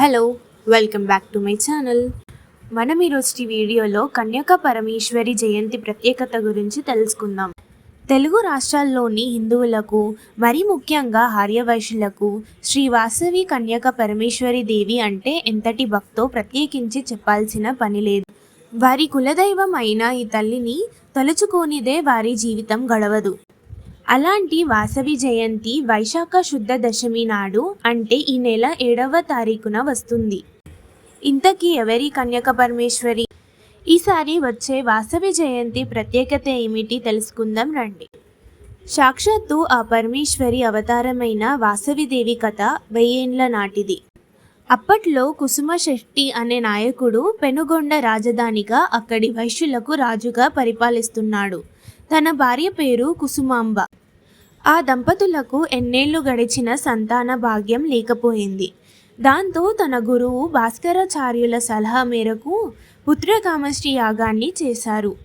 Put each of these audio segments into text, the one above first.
Hello welcome back to my channel మనం ఈరోజు వీడియోలో కన్యక పరమేశ్వరి జయంతి ప్రత్యేకత గురించి తెలుసుకుందాం. తెలుగు రాష్ట్రాల్లోని హిందువులకు మరి ముఖ్యంగా ఆర్యవైశ్యులకు శ్రీ వాసవి కన్యక పరమేశ్వరి దేవి అంటే ఎంతటి భక్తో ప్రత్యేకించి చెప్పాల్సిన పని లేదు. వారి కులదైవం అయిన ఈ తల్లిని తలుచుకోనిదే వారి జీవితం గడవదు. అలాంటి వాసవి జయంతి వైశాఖ శుద్ధ దశమి నాడు అంటే ఈ నెల ఏడవ తారీఖున వస్తుంది. ఇంతకీ ఎవరి కన్యక పరమేశ్వరి? ఈసారి వచ్చే వాసవి జయంతి ప్రత్యేకత ఏమిటి తెలుసుకుందాం రండి. సాక్షాత్తు ఆ పరమేశ్వరి అవతారమైన వాసవిదేవి కథ వెయ్యేండ్ల నాటిది. అప్పట్లో కుసుమ శెట్టి అనే నాయకుడు పెనుగొండ రాజధానిగా అక్కడి వైశ్యులకు రాజుగా పరిపాలిస్తున్నాడు. తన భార్య పేరు కుసుమాంబ. ఆ దంపతులకు ఎన్నేళ్ళు గడిచిన సంతాన భాగ్యం లేకపోయింది. దాంతో తన గురువు భాస్కరాచార్యుల సలహా మేరకు పుత్రకామశ్రీ యాగాన్ని చేశారు.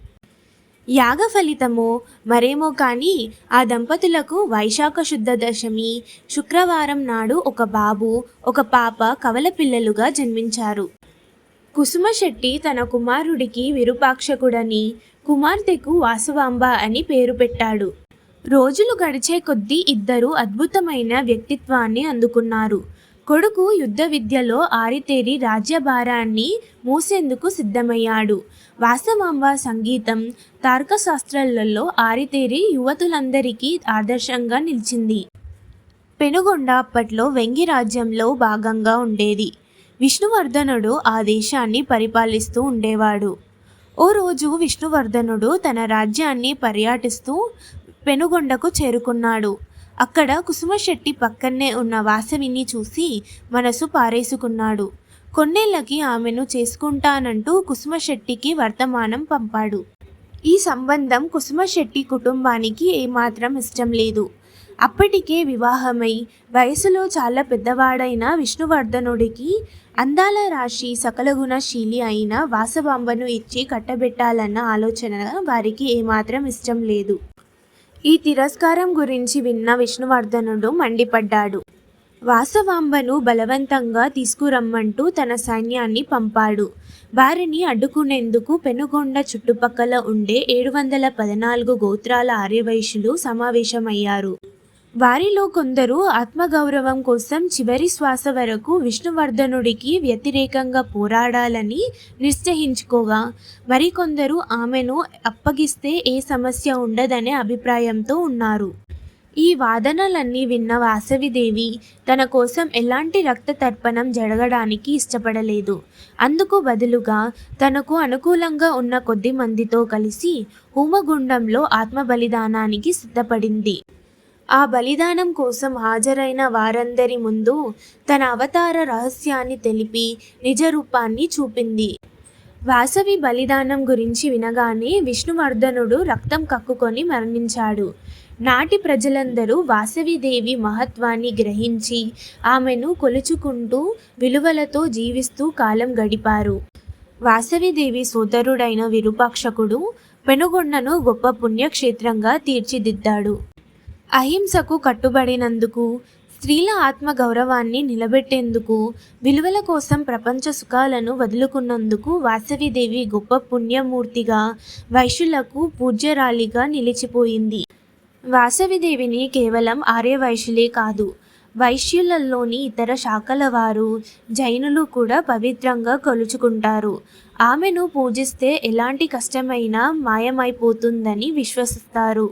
యాగ ఫలితమో మరేమో కానీ ఆ దంపతులకు వైశాఖ శుద్ధ దశమి శుక్రవారం నాడు ఒక బాబు ఒక పాప కవల పిల్లలుగా జన్మించారు. కుసుమ శెట్టి తన కుమారుడికి విరూపాక్షకుడని కుమార్తెకు వాసువాంబ అని పేరు పెట్టాడు. రోజులు గడిచే కొద్దీ ఇద్దరు అద్భుతమైన వ్యక్తిత్వాన్ని అందుకున్నారు. కొడుకు యుద్ధ విద్యలో ఆరితేరి రాజ్యభారాన్ని మూసేందుకు సిద్ధమయ్యాడు. వాసవాంబ సంగీతం తార్కశాస్త్రాలలో ఆరితేరి యువతులందరికీ ఆదర్శంగా నిలిచింది. పెనుగొండ అప్పట్లో వెంగి రాజ్యంలో భాగంగా ఉండేది. విష్ణువర్ధనుడు ఆ దేశాన్ని పరిపాలిస్తూ ఉండేవాడు. ఓ రోజు విష్ణువర్ధనుడు తన రాజ్యాన్ని పర్యాటిస్తూ పెనుగొండకు చేరుకున్నాడు. అక్కడ కుసుమశెట్టి పక్కనే ఉన్న వాసవిని చూసి మనసు పారేసుకున్నాడు. కొన్నేళ్ళకి ఆమెను చేసుకుంటానంటూ కుసుమశెట్టికి వర్తమానం పంపాడు. ఈ సంబంధం కుసుమశెట్టి కుటుంబానికి ఏమాత్రం ఇష్టం లేదు. అప్పటికే వివాహమై వయసులో చాలా పెద్దవాడైన విష్ణువర్ధనుడికి అందాల రాశి సకలగుణశీలి అయిన వాసవాంబను ఇచ్చి కట్టబెట్టాలన్న ఆలోచన వారికి ఏమాత్రం ఇష్టం లేదు. ఈ తిరస్కారం గురించి విన్న విష్ణువర్ధనుడు మండిపడ్డాడు. వాసవాంబను బలవంతంగా తీసుకురమ్మంటూ తన సైన్యాన్ని పంపాడు. వారిని అడ్డుకునేందుకు పెనుగొండ చుట్టుపక్కల ఉండే ఏడు వందల పద్నాలుగు గోత్రాల ఆర్యవైశ్యులు సమావేశమయ్యారు. వారిలో కొందరు ఆత్మగౌరవం కోసం చివరి శ్వాస వరకు విష్ణువర్ధనుడికి వ్యతిరేకంగా పోరాడాలని నిశ్చయించుకోగా మరికొందరు ఆమెను అప్పగిస్తే ఏ సమస్య ఉండదనే అభిప్రాయంతో ఉన్నారు. ఈ వాదనలన్నీ విన్న వాసవిదేవి తన కోసం ఎలాంటి రక్త తర్పణం జరగడానికి ఇష్టపడలేదు. అందుకు బదులుగా తనకు అనుకూలంగా ఉన్న కొద్ది మందితో కలిసి హోమగుండంలో ఆత్మ బలిదానానికి సిద్ధపడింది. ఆ బలిదానం కోసం హాజరైన వారందరి ముందు తన అవతార రహస్యాన్ని తెలిపి నిజరూపాన్ని చూపింది. వాసవి బలిదానం గురించి వినగానే విష్ణువర్ధనుడు రక్తం కక్కుకొని మరణించాడు. నాటి ప్రజలందరూ వాసవిదేవి మహత్వాన్ని గ్రహించి ఆమెను కొలుచుకుంటూ విలువలతో జీవిస్తూ కాలం గడిపారు. వాసవిదేవి సోదరుడైన విరూపాక్షకుడు పెనుగొండను గొప్ప పుణ్యక్షేత్రంగా తీర్చిదిద్దాడు. అహింసకు కట్టుబడినందుకు స్త్రీల ఆత్మ గౌరవాన్ని నిలబెట్టేందుకు విలువల కోసం ప్రపంచ సుఖాలను వదులుకున్నందుకు వాసవిదేవి గొప్ప పుణ్యమూర్తిగా వైశ్యులకు పూజ్యరాలిగా నిలిచిపోయింది. వాసవిదేవిని కేవలం ఆర్యవైశ్యులే కాదు వైశ్యులలోని ఇతర శాఖల వారు జైనులు కూడా పవిత్రంగా కొలుచుకుంటారు. ఆమెను పూజిస్తే ఎలాంటి కష్టమైనా మాయమైపోతుందని విశ్వసిస్తారు.